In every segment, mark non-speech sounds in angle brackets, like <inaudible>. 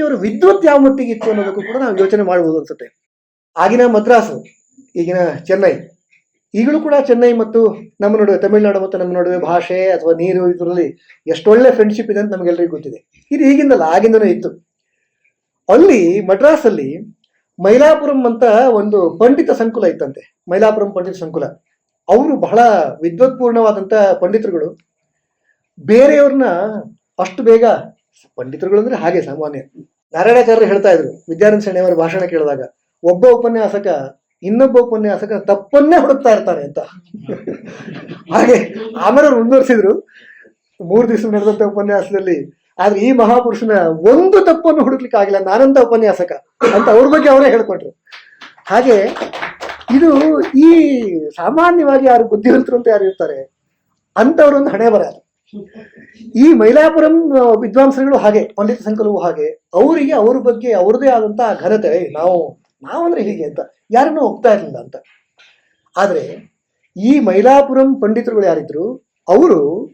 ಅವರು ವಿದ್ವತ್ ಯಾವ ಮಟ್ಟಿಗೆ ಇತ್ತು ಅನ್ನೋದಕ್ಕೂ ಕೂಡ ನಾವು ಯೋಚನೆ ಮಾಡಬಹುದು ಅನ್ಸುತ್ತೆ. ಆಗಿನ ಮದ್ರಾಸು, ಈಗಿನ ಚೆನ್ನೈ, ಈಗಲೂ ಕೂಡ ಚೆನ್ನೈ ಮತ್ತು ನಮ್ಮ ನಡುವೆ, ತಮಿಳುನಾಡು ಮತ್ತು ನಮ್ಮ ನಡುವೆ ಭಾಷೆ ಅಥವಾ ನೀರು ಇದರಲ್ಲಿ ಎಷ್ಟೊಳ್ಳೆ ಫ್ರೆಂಡ್ಶಿಪ್ ಇದೆ ಅಂತ ನಮಗೆಲ್ಲರಿಗೂ ಗೊತ್ತಿದೆ. ಇದು ಈಗಿಂದಲ್ಲ ಆಗಿಂದನೂ ಇತ್ತು. ಅಲ್ಲಿ ಮದ್ರಾಸಲ್ಲಿ ಮೈಲಾಪುರಂ ಅಂತ ಒಂದು ಪಂಡಿತ ಸಂಕುಲ ಇತ್ತಂತೆ. ಮೈಲಾಪುರಂ ಪಂಡಿತ ಸಂಕುಲ. ಅವರು ಬಹಳ ವಿದ್ವತ್ಪೂರ್ಣವಾದಂಥ ಪಂಡಿತರುಗಳು. ಬೇರೆಯವ್ರನ್ನ ಅಷ್ಟು ಬೇಗ ಪಂಡಿತರುಗಳು ಅಂದ್ರೆ ಹಾಗೆ ಸಾಮಾನ್ಯ. ನಾರಾಯಣಾಚಾರ್ಯರು ಹೇಳ್ತಾ ಇದ್ರು, ವಿದ್ಯಾನಂದ ಶೆಣಿ ಅವರ ಭಾಷಣ ಕೇಳಿದಾಗ, ಒಬ್ಬ ಉಪನ್ಯಾಸಕ ಇನ್ನೊಬ್ಬ ಉಪನ್ಯಾಸಕ ತಪ್ಪನ್ನೇ ಹುಡುಕ್ತಾ ಇರ್ತಾನೆ ಅಂತ. ಹಾಗೆ ಆಮೇಲೆ ಅವ್ರು ಮುಂದುವರಿಸಿದ್ರು, ಮೂರು ದಿವಸ ನಡೆದಂತ ಉಪನ್ಯಾಸದಲ್ಲಿ, ಆದ್ರೆ ಈ ಮಹಾಪುರುಷನ ಒಂದು ತಪ್ಪನ್ನು ಹುಡುಕ್ಲಿಕ್ಕೆ ಆಗಿಲ್ಲ, ನಾನಂತ ಉಪನ್ಯಾಸಕ ಅಂತ ಅವ್ರ ಬಗ್ಗೆ ಅವರೇ ಹೇಳ್ಕೊಟ್ರು ಹಾಗೆ ಇದು ಈ ಸಾಮಾನ್ಯವಾಗಿ ಯಾರು ಬುದ್ಧಿವಂತರು ಅಂತ ಯಾರು ಇರ್ತಾರೆ, ಅಂತವ್ರೊಂದು ಹಣೆ ಬರ ಈ ಮೈಲಾಪುರಂ ವಿದ್ವಾಂಸರುಗಳು ಹಾಗೆ, ಪಂಡಿತ ಸಂಕಲವು ಹಾಗೆ, ಅವರಿಗೆ ಅವ್ರ ಬಗ್ಗೆ ಅವ್ರದೇ ಆದಂತಹ ಘನತೆ, ನಾವು, ನಾವಂದ್ರೆ ಹೀಗೆ ಅಂತ, ಯಾರನ್ನೂ ಒಪ್ತಾ ಇರಲಿಲ್ಲ ಅಂತ. ಆದ್ರೆ, ಈ ಮೈಲಾಪುರಂ ಪಂಡಿತರುಗಳು ಯಾರಿದ್ರು, ಅವರು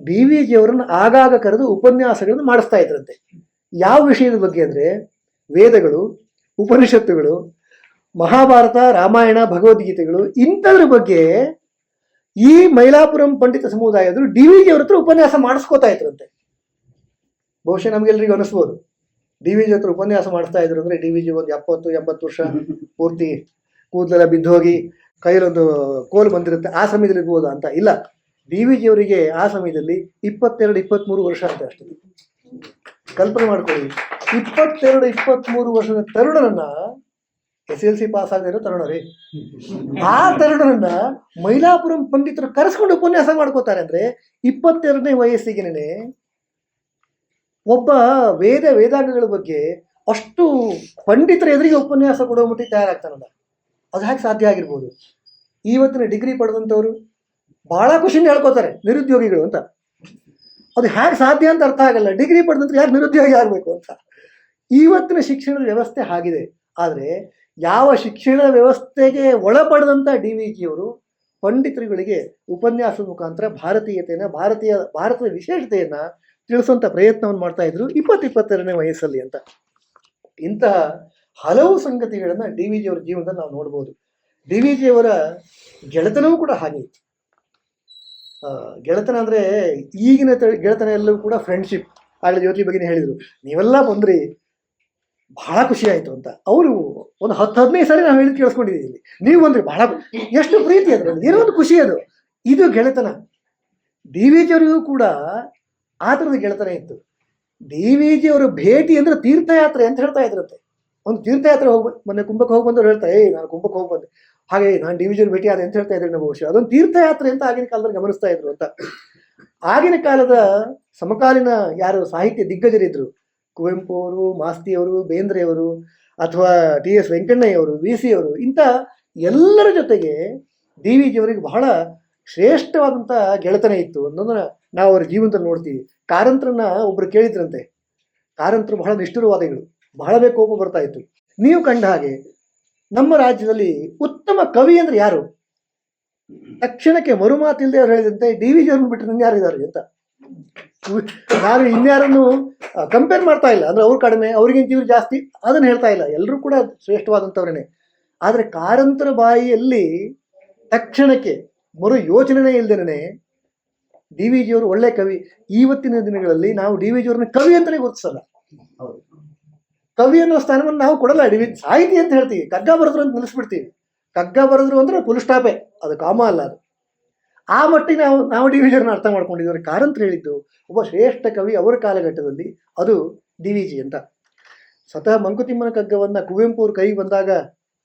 ಬಿ ವಿ ಜಿಯವರನ್ನ ಆಗಾಗ ಕರೆದು ಉಪನ್ಯಾಸಗಳನ್ನು ಮಾಡಿಸ್ತಾ ಇದ್ರಂತೆ. ಯಾವ ವಿಷಯದ ಬಗ್ಗೆ ಅಂದ್ರೆ, ವೇದಗಳು, ಉಪನಿಷತ್ತುಗಳು, ಮಹಾಭಾರತ, ರಾಮಾಯಣ, ಭಗವದ್ಗೀತೆಗಳು, ಇಂಥದ್ರ ಬಗ್ಗೆ ಈ ಮೈಲಾಪುರಂ ಪಂಡಿತ ಸಮುದಾಯದರು ಡಿ ವಿ ಜಿ ಅವ್ರ ಹತ್ರ ಉಪನ್ಯಾಸ ಮಾಡಿಸ್ಕೋತಾ ಇದ್ರಂತೆ ಬಹುಶಃ ನಮ್ಗೆಲ್ರಿಗೂ ಅನಿಸ್ಬೋದು. ಡಿ ವಿ ಜಿ ಹತ್ರ ಉಪನ್ಯಾಸ ಮಾಡಿಸ್ತಾ ಇದ್ರು ಅಂದ್ರೆ ಡಿ ವಿ ಜಿ ಒಂದು ಎಪ್ಪತ್ತು, ಎಂಬತ್ತು ವರ್ಷ ಪೂರ್ತಿ ಕೂದಲೆಲ್ಲ ಬಿದ್ದೋಗಿ ಕೈಲೊಂದು ಕೋಲು ಬಂದಿರುತ್ತೆ. ಆ ಸಮಯದಲ್ಲಿ ಇರ್ಬೋದು ಅಂತ ಇಲ್ಲ. ಡಿ ವಿ ಜಿ ಅವರಿಗೆ ಆ ಸಮಯದಲ್ಲಿ ಇಪ್ಪತ್ತೆರಡು, ಇಪ್ಪತ್ಮೂರು ವರ್ಷ ಅಂತ ಅಷ್ಟೇ. ಕಲ್ಪನೆ ಮಾಡ್ಕೊಳ್ಳಿ. ಇಪ್ಪತ್ತೆರಡು, ಇಪ್ಪತ್ಮೂರು ವರ್ಷದ ತರುಣನನ್ನ ಎಸ್ ಎಲ್ ಸಿ ಪಾಸ್ ಆಗದಿರೋ ತರುಣ ರೀ. ಆ ತರುಣರನ್ನ ಮೈಲಾಪುರಂ ಪಂಡಿತರು ಕರೆಸ್ಕೊಂಡು ಉಪನ್ಯಾಸ ಮಾಡ್ಕೋತಾರೆ ಅಂದ್ರೆ ಇಪ್ಪತ್ತೆರಡನೇ ವಯಸ್ಸಿಗೆನೆ ಒಬ್ಬ ವೇದ ವೇದಾಂಗಗಳ ಬಗ್ಗೆ ಅಷ್ಟು ಪಂಡಿತರ ಎದುರಿಗೆ ಉಪನ್ಯಾಸ ಕೊಡೋ ಮಟ್ಟಿಗೆ ತಯಾರಾಗ್ತಾನಲ್ಲ. ಅದು ಹೇಗೆ ಸಾಧ್ಯ ಆಗಿರ್ಬೋದು? ಇವತ್ತಿನ ಡಿಗ್ರಿ ಪಡೆದಂಥವ್ರು ಬಹಳ ಖುಷಿಯಿಂದ ಹೇಳ್ಕೊತಾರೆ, ನಿರುದ್ಯೋಗಿಗಳು ಅಂತ. ಅದು ಹೇಗೆ ಸಾಧ್ಯ ಅಂತ ಅರ್ಥ ಆಗಲ್ಲ. ಡಿಗ್ರಿ ಪಡೆದಂತ ಯಾಕೆ ನಿರುದ್ಯೋಗಿ ಆಗಬೇಕು ಅಂತ. ಇವತ್ತಿನ ಶಿಕ್ಷಣದ ವ್ಯವಸ್ಥೆ ಆಗಿದೆ. ಆದರೆ ಯಾವ ಶಿಕ್ಷಣ ವ್ಯವಸ್ಥೆಗೆ ಒಳಪಡದಂಥ ಡಿ ವಿ ಜಿಯವರು ಪಂಡಿತರುಗಳಿಗೆ ಉಪನ್ಯಾಸದ ಮುಖಾಂತರ ಭಾರತೀಯತೆಯನ್ನು, ಭಾರತೀಯ, ಭಾರತದ ವಿಶೇಷತೆಯನ್ನು ತಿಳಿಸುವಂಥ ಪ್ರಯತ್ನವನ್ನು ಮಾಡ್ತಾ ಇದ್ರು ಇಪ್ಪತ್ತಿಪ್ಪತ್ತೆರಡನೇ ವಯಸ್ಸಲ್ಲಿ ಅಂತ. ಇಂತಹ ಹಲವು ಸಂಗತಿಗಳನ್ನು ಡಿ ವಿ ಜಿಯವರ ಜೀವನದಲ್ಲಿ ನಾವು ನೋಡ್ಬೋದು. ಡಿ ವಿ ಜಿಯವರ ಗೆಳೆತನವೂ ಕೂಡ ಹಾಗೆ ಇತ್ತು. ಗೆಳೆತನ ಅಂದರೆ ಈಗಿನ ಗೆಳೆತನ ಎಲ್ಲವೂ ಕೂಡ ಫ್ರೆಂಡ್ಶಿಪ್ ಆಗಲೇ ಜ್ಯೋತಿ ಬಗ್ಗೆ ಹೇಳಿದರು, ನೀವೆಲ್ಲ ಬಂದ್ರಿ ಬಹಳ ಖುಷಿ ಆಯ್ತು ಅಂತ. ಅವರು ಒಂದು ಹತ್ತು, ಹದಿನೈದು ಸಾರಿ ನಾವು ಹೇಳಿದ್ ಕೇಳಿಸ್ಕೊಂಡಿದ್ದೀವಿ ಇಲ್ಲಿ. ನೀವು ಅಂದ್ರೆ ಬಹಳ ಎಷ್ಟು ಪ್ರೀತಿ ಅದು ಏನೋ ಒಂದು ಖುಷಿ ಅದು. ಇದು ಗೆಳೆತನ. ಡಿ ವಿ ಜಿಯವರಿಗೂ ಕೂಡ ಆ ಥರದ ಗೆಳೆತನ ಇತ್ತು. ಡಿ ವಿ ಭೇಟಿ ಅಂದ್ರೆ ತೀರ್ಥಯಾತ್ರೆ ಅಂತ ಹೇಳ್ತಾ ಇದ್ರಂತೆ. ಒಂದು ತೀರ್ಥಯಾತ್ರೆ ಹೋಗಿ ಮೊನ್ನೆ ಕುಂಭಕ್ಕೆ ಹೋಗಿ ಬಂದವ್ರು ಹೇಳ್ತಾರೆ, ಏಯ್, ನಾನು ಕುಂಭಕ್ಕೆ ಹೋಗಿ ಬಂದೆ. ಹಾಗೆ, ನಾನು ಡಿ ವಿ ಭೇಟಿ ಆದ ಅಂತ ಹೇಳ್ತಾ ಇದ್ರು ನಮ್ಮ ಬಹುಶಃ. ಅದೊಂದು ತೀರ್ಥಯಾತ್ರೆ ಅಂತ ಆಗಿನ ಕಾಲದಲ್ಲಿ ಗಮನಿಸ್ತಾ ಇದ್ರು ಅಂತ. ಆಗಿನ ಕಾಲದ ಸಮಕಾಲೀನ ಯಾರು ಸಾಹಿತ್ಯ ದಿಗ್ಗಜರಿದ್ರು ಕುವೆಂಪು ಅವರು ಮಾಸ್ತಿಯವರು ಬೇಂದ್ರೆಯವರು ಅಥವಾ ಟಿ ಎಸ್ ವೆಂಕಣ್ಣಯ್ಯವರು ವಿ ಸಿ ಅವರು, ಇಂಥ ಎಲ್ಲರ ಜೊತೆಗೆ ಡಿ ವಿ ಜಿಯವರಿಗೆ ಬಹಳ ಶ್ರೇಷ್ಠವಾದಂಥ ಗೆಳೆತನ ಇತ್ತು. ಅನ್ನೋದನ್ನ ನಾವು ಅವ್ರ ಜೀವನದಲ್ಲಿ ನೋಡ್ತೀವಿ. ಕಾರಂತ್ರನ್ನ ಒಬ್ರು ಕೇಳಿದ್ರಂತೆ. ಕಾರಂತರು ಬಹಳ ನಿಷ್ಠುರವಾದಿಗಳು. ಬಹಳವೇ ಕೋಪ ಬರ್ತಾ ಇತ್ತು. ನೀವು ಕಂಡ ಹಾಗೆ ನಮ್ಮ ರಾಜ್ಯದಲ್ಲಿ ಉತ್ತಮ ಕವಿ ಅಂದ್ರೆ ಯಾರು? ತಕ್ಷಣಕ್ಕೆ ಮರುಮಾತಿಲ್ಲದೆ ಅವ್ರು ಹೇಳಿದಂತೆ ಡಿ ವಿ ಜಿ ಅವ್ರನ್ನ ಬಿಟ್ಟರೆ ಇನ್ಯಾರು ಇದ್ದಾರೆ ಅಂತ. ನಾನು ಇನ್ಯಾರನ್ನು ಕಂಪೇರ್ ಮಾಡ್ತಾ ಇಲ್ಲ. ಅಂದ್ರೆ ಅವ್ರು ಕಡಿಮೆ ಅವ್ರಿಗಿಂತ ಇವ್ರು ಜಾಸ್ತಿ ಅದನ್ನ ಹೇಳ್ತಾ ಇಲ್ಲ. ಎಲ್ಲರೂ ಕೂಡ ಶ್ರೇಷ್ಠವಾದಂಥವ್ರೇನೆ. ಆದರೆ ಕಾರಂತರ ಬಾಯಿಯಲ್ಲಿ ತಕ್ಷಣಕ್ಕೆ ಮರು ಯೋಚನೆನೇ ಇಲ್ದೇನೆ ಡಿ ವಿ ಜಿಯವರು ಒಳ್ಳೆ ಕವಿ. ಇವತ್ತಿನ ದಿನಗಳಲ್ಲಿ ನಾವು ಡಿ ವಿ ಜಿಯವ್ರನ್ನ ಕವಿ ಅಂತಲೇ ಗುರುತಿಸಲ್ಲ. ಕವಿ ಅನ್ನೋ ಸ್ಥಾನವನ್ನು ನಾವು ಕೊಡಲ್ಲ. ಡಿ ವಿ ಸಾಹಿತಿ ಅಂತ ಹೇಳ್ತೀವಿ. ಕಗ್ಗ ಬರೆದ್ರು ಅಂತ ನಿಲ್ಲಿಸ್ಬಿಡ್ತೀವಿ. ಕಗ್ಗ ಬರೆದ್ರು ಅಂದ್ರೆ ಫುಲ್ ಸ್ಟಾಪೇ. ಅದು ಕಾಮ ಅಲ್ಲ ಅದು. ಆ ಮಟ್ಟಿಗೆ ನಾವು ನಾವು ಡಿ ವಿ ಅರ್ಥ ಮಾಡ್ಕೊಂಡಿದ್ದೀವಿ. ಕಾರಂತ ಹೇಳಿದ್ದು, ಒಬ್ಬ ಶ್ರೇಷ್ಠ ಕವಿ ಅವರ ಕಾಲಘಟ್ಟದಲ್ಲಿ ಅದು ಡಿ ವಿ ಜಿ ಅಂತ. ಸ್ವತಃ ಮಂಕುತಿಮ್ಮನ ಕಗ್ಗವನ್ನು ಕುವೆಂಪು ಅವ್ರ ಕೈಗೆ ಬಂದಾಗ,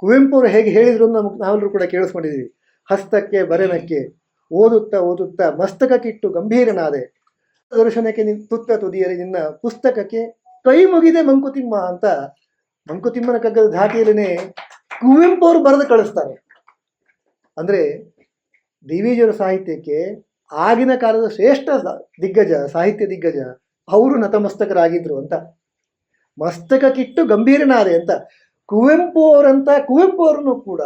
ಕುವೆಂಪು ಅವರು ಹೇಗೆ ಹೇಳಿದ್ರು ನಮ್ಗೆ ನಾವೆಲ್ಲರೂ ಕೂಡ ಕೇಳಿಸ್ಕೊಂಡಿದ್ದೀವಿ. ಹಸ್ತಕ್ಕೆ, ಬರೆನಕ್ಕೆ, ಓದುತ್ತಾ ಓದುತ್ತಾ ಮಸ್ತಕಕ್ಕಿಟ್ಟು ಗಂಭೀರನಾದೆ. ದರ್ಶನಕ್ಕೆ ನಿನ್ನ ತುತ್ತ ತುದಿಯರಿ ನಿನ್ನ ಪುಸ್ತಕಕ್ಕೆ ಕೈ ಮುಗಿದೆ ಮಂಕುತಿಮ್ಮ ಅಂತ ಮಂಕುತಿಮ್ಮನ ಕಗ್ಗದ ಧಾಟಿಯಲ್ಲಿನೇ ಕುವೆಂಪು ಅವರು ಬರೆದು ಕಳಿಸ್ತಾರೆ. ಅಂದರೆ ಡಿ ವಿಜಿಯವರ ಸಾಹಿತ್ಯಕ್ಕೆ ಆಗಿನ ಕಾಲದ ಶ್ರೇಷ್ಠ ದಿಗ್ಗಜ, ಸಾಹಿತ್ಯ ದಿಗ್ಗಜ, ಅವರು ನತಮಸ್ತಕರಾಗಿದ್ರು ಅಂತ. ಮಸ್ತಕಕ್ಕಿಟ್ಟು ಗಂಭೀರನಾದೆ ಅಂತ. ಕುವೆಂಪು ಅವರಂತ ಕುವೆಂಪು ಅವರನ್ನು ಕೂಡ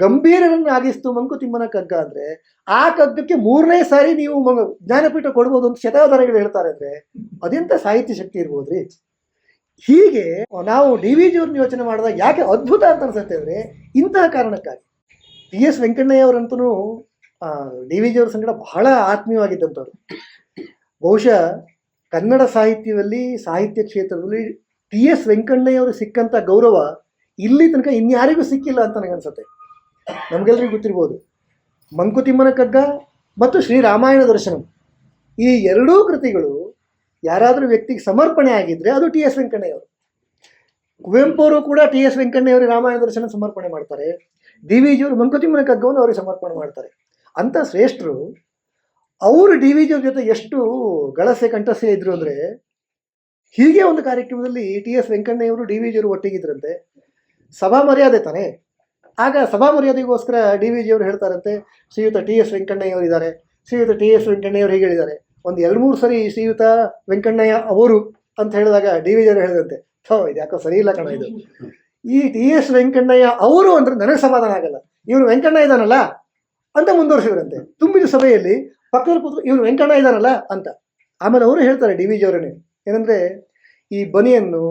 ಗಂಭೀರರನ್ನಾಗಿಸ್ತು ಮಂಕುತಿಮ್ಮನ ಕಗ್ಗ ಅಂದ್ರೆ, ಆ ಕಗ್ಗಕ್ಕೆ ಮೂರನೇ ಸಾರಿ ನೀವು ಜ್ಞಾನಪೀಠ ಕೊಡ್ಬೋದು ಅಂತ ಶತಾವಧಾರಗಳು ಹೇಳ್ತಾರೆ ಅಂದ್ರೆ, ಅದೆಂತ ಸಾಹಿತ್ಯ ಶಕ್ತಿ ಇರ್ಬೋದ್ರಿ ಹೀಗೆ ನಾವು ಡಿ ವಿ ಜಿಯವ್ರನ್ನ ಯೋಚನೆ ಮಾಡಿದಾಗ ಯಾಕೆ ಅದ್ಭುತ ಅಂತ ಅನ್ಸುತ್ತೆ ಅಂದ್ರೆ, ಇಂತಹ ಕಾರಣಕ್ಕಾಗಿ. ಟಿ ಎಸ್ ವೆಂಕಣ್ಣಯ್ಯ ಅವರಂತೂ ಡಿ ವಿ ಜಿಯವ್ರ ಸಂಗಡ ಬಹಳ ಆತ್ಮೀಯವಾಗಿದ್ದಂಥವ್ರು. ಬಹುಶಃ ಕನ್ನಡ ಸಾಹಿತ್ಯದಲ್ಲಿ, ಸಾಹಿತ್ಯ ಕ್ಷೇತ್ರದಲ್ಲಿ ಟಿ ಎಸ್ ವೆಂಕಣ್ಣಯ್ಯವರು ಸಿಕ್ಕಂಥ ಗೌರವ ಇಲ್ಲಿ ತನಕ ಇನ್ಯಾರಿಗೂ ಸಿಕ್ಕಿಲ್ಲ ಅಂತ ನನಗನ್ಸುತ್ತೆ ನಮಗೆಲ್ಲರಿಗೂ ಗೊತ್ತಿರ್ಬೋದು. ಮಂಕುತಿಮ್ಮನ ಕಗ್ಗ ಮತ್ತು ಶ್ರೀರಾಮಾಯಣ ದರ್ಶನಂ. ಈ ಎರಡೂ ಕೃತಿಗಳು ಯಾರಾದರೂ ವ್ಯಕ್ತಿಗೆ ಸಮರ್ಪಣೆ ಆಗಿದ್ರೆ ಅದು ಟಿ ಎಸ್ ವೆಂಕಣ್ಣಯ್ಯವರು. ಕುವೆಂಪು ಅವರು ಕೂಡ ಟಿ ಎಸ್ ವೆಂಕಣ್ಣಯ್ಯವರು ರಾಮಾಯಣ ದರ್ಶನ ಸಮರ್ಪಣೆ ಮಾಡ್ತಾರೆ. ಡಿ ವಿ ಜಿಯವರು ಮಂಕುತಿಮ್ಮನ ಕಗ್ಗವನ್ನು ಅವರಿಗೆ ಸಮರ್ಪಣೆ ಮಾಡ್ತಾರೆ. ಅಂತ ಶ್ರೇಷ್ಠರು ಅವರು ಡಿ ವಿ ಜೊತೆ ಎಷ್ಟು ಗಳಸೆ ಕಂಠಸೆ ಇದ್ರು ಅಂದರೆ ಹೀಗೆ ಒಂದು ಕಾರ್ಯಕ್ರಮದಲ್ಲಿ ಟಿ ಎಸ್ ವೆಂಕಣ್ಣಯ್ಯವರು ಡಿ ವಿ ಜಿಯವರು ಒಟ್ಟಿಗಿದ್ರಂತೆ. ಸಭಾ ಮರ್ಯಾದೆ ತಾನೆ. ಆಗ ಸಭಾ ಮರ್ಯಾದೆಗೋಸ್ಕರ ಡಿ ವಿ ಜಿಯವರು ಹೇಳ್ತಾರಂತೆ, ಶ್ರೀಯುತ ಟಿ ಎಸ್ ವೆಂಕಣ್ಣಯ್ಯವರು ಇದ್ದಾರೆ. ಶ್ರೀಯುತ ಟಿ ಎಸ್ ವೆಂಕಣ್ಣಯ್ಯವರು ಹೀಗೆ ಹೇಳಿದ್ದಾರೆ ಒಂದು ಎರಡು ಮೂರು ಸರಿ ಶ್ರೀಯುತ ವೆಂಕಣ್ಣಯ್ಯ ಅವರು ಅಂತ ಹೇಳಿದಾಗ ಡಿ ವಿ ಜಿಯವರು ಹೇಳಿದಂತೆ ಹೋ ಇದು ಯಾಕೋ ಸರಿ ಇಲ್ಲ ಕಣ ಇದು. ಈ ಟಿ ಎಸ್ ವೆಂಕಣ್ಣಯ್ಯ ಅವರು ಅಂದ್ರೆ ನನಗೆ ಸಮಾಧಾನ ಆಗಲ್ಲ. ಇವರು ವೆಂಕಣ್ಣ ಇದ್ದಾನಲ್ಲ ಅಂತ ಮುಂದುವರಿಸಿದ್ರಂತೆ. ತುಂಬಿದ ಸಭೆಯಲ್ಲಿ ಪಕ್ಕದಲ್ಲಿ ಕೂತು ಇವನು ವೆಂಕಣ್ಣ ಇದ್ದಾನಲ್ಲ ಅಂತ. ಆಮೇಲೆ ಅವರು ಹೇಳ್ತಾರೆ ಡಿ ವಿ ಜಿ ಏನಂದ್ರೆ, ಈ ಬನಿಯನ್ನು,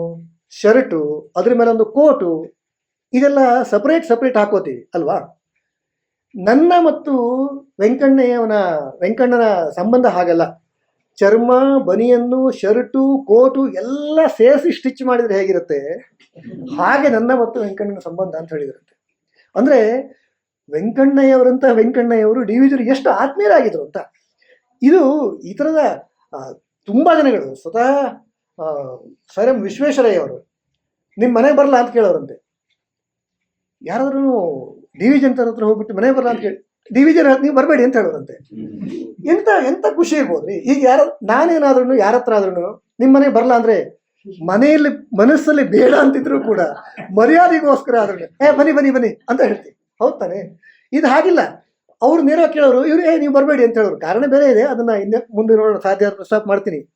ಶರ್ಟು, ಅದ್ರ ಮೇಲೆ ಒಂದು ಕೋಟು, ಇದೆಲ್ಲ ಸಪ್ರೇಟ್ ಸಪ್ರೇಟ್ ಹಾಕೋತೀವಿ, ಅಲ್ವಾ? ನನ್ನ ಮತ್ತು ವೆಂಕಣ್ಣಯ್ಯವನ, ವೆಂಕಣ್ಣನ ಸಂಬಂಧ ಹಾಗಲ್ಲ. ಚರ್ಮ, ಬನಿಯನ್ನು, ಶರ್ಟು, ಕೋಟು ಎಲ್ಲ ಸೇರಿಸಿ ಸ್ಟಿಚ್ ಮಾಡಿದ್ರೆ ಹೇಗಿರುತ್ತೆ? ಹಾಗೆ ನನ್ನ ಮತ್ತು ವೆಂಕಣ್ಣನ ಸಂಬಂಧ ಅಂತ ಹೇಳಿದ್ರಂತೆ. ಅಂದ್ರೆ ವೆಂಕಣ್ಣಯ್ಯವರಂತ ವೆಂಕಣ್ಣಯ್ಯವರು ಡಿ ವಿ ಜಿಯವರು ಎಷ್ಟು ಆತ್ಮೀಯರಾಗಿದ್ರು ಅಂತ. ಇದು ಈ ಥರದ ತುಂಬಾ ಜನಗಳು, ಸ್ವತಃ ಎಂ ವಿಶ್ವೇಶ್ವರಯ್ಯ ಅವರು ನಿಮ್ಮ ಮನೆಗೆ ಬರಲ್ಲ ಅಂತ ಕೇಳೋರಂತೆ. ಯಾರಾದ್ರೂ ಡಿ ವಿ ಜನ್ ಹತ್ರ ಹೋಗ್ಬಿಟ್ಟು ಮನೆಗೆ ಬರಲ್ಲ ಅಂತ ಕೇಳಿ ಡಿ ವಿ ಜನ್ ನೀವು ಬರಬೇಡಿ ಅಂತ ಹೇಳೋರಂತೆ. ಎಂತ ಎಂತ ಖುಷಿ ಇರ್ಬೋದ್ರಿ ಈಗ ಯಾರ ನಾನೇನಾದ್ರೂ ಯಾರ ಹತ್ರ ಆದ್ರೂ ನಿಮ್ಮ ಮನೆಗೆ ಬರಲ್ಲ ಅಂದ್ರೆ ಮನೆಯಲ್ಲಿ, ಮನಸ್ಸಲ್ಲಿ ಬೇಡ ಅಂತಿದ್ರು ಕೂಡ ಮರ್ಯಾದೆಗೋಸ್ಕರ ಆದ್ರೂ ಏ, ಬನ್ನಿ ಬನ್ನಿ ಬನ್ನಿ ಅಂತ ಹೇಳ್ತೀವಿ. ಹೌದ್ ತಾನೆ ಇದು ಹಾಗಿಲ್ಲ. ಅವ್ರು ನೇರ ಕೇಳೋರು, ಇವ್ರು, ಏ, ನೀವು ಬರಬೇಡಿ ಅಂತ ಹೇಳೋರು. ಕಾರಣ ಬೇರೆ ಇದೆ. ಅದನ್ನ ಹಿಂದೆ ಮುಂದೆ ನೋಡೋಣ. ಸಾಧ್ಯ ಸ್ಟಾಪ್ ಮಾಡ್ತೀನಿ.